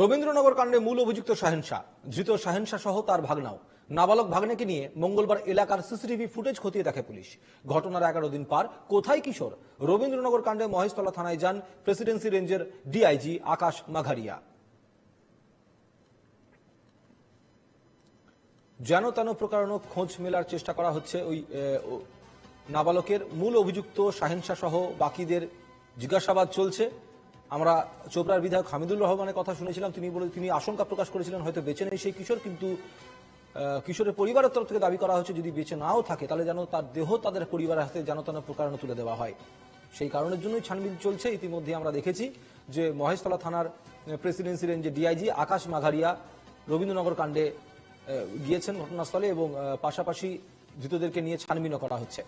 রবীন্দ্রনগর কাণ্ডে মূল অভিযুক্ত শাহেন শাহ ধৃত শাহেন শাহ সহ তার ভাগনাও। নাবালক ভাগ্নেকে নিয়ে মঙ্গলবার এলাকার সিসিটিভি ফুটেজ খতিয়ে দেখে পুলিশ। ঘটনার এগারো দিন পার কোথায় কিশোর? রবীন্দ্রনগর কাণ্ডে মহেশতলা থানায় যান প্রেসিডেন্সি রেঞ্জের ডিআইজি আকাশ মাঘারিয়া। যেন তেন প্রকারণ খোঁজ মেলার চেষ্টা করা হচ্ছে ওই নাবালকের। মূল অভিযুক্ত শাহিনশা সহ বাকিদের জিজ্ঞাসাবাদ চলছে। আমরা চোপড়ার বিধায়ক হামিদুর রহমানের কথা শুনেছিলাম, তিনি বলে তিনি আশঙ্কা প্রকাশ করেছিলেন হয়তো বেঁচে নেই সেই কিশোর, কিন্তু কিশোরের পরিবারের তরফ থেকে দাবি করা হচ্ছে যদি বেঁচে নাও থাকে, তাহলে যেন তার দেহ তাদের পরিবারের হাতে যেন তেন প্রকারণ তুলে দেওয়া হয়। সেই কারণের জন্যই ছানবিন চলছে। ইতিমধ্যে আমরা দেখেছি যে মহেশতলা থানার প্রেসিডেন্সি রেঞ্জে ডিআইজি আকাশ মাঘারিয়া রবীন্দ্রনগর কাণ্ডে গিয়েছেন ঘটনাস্থলে এবং পাশাপাশি ধৃতদেরকে নিয়ে ছানবিনও করা হচ্ছে।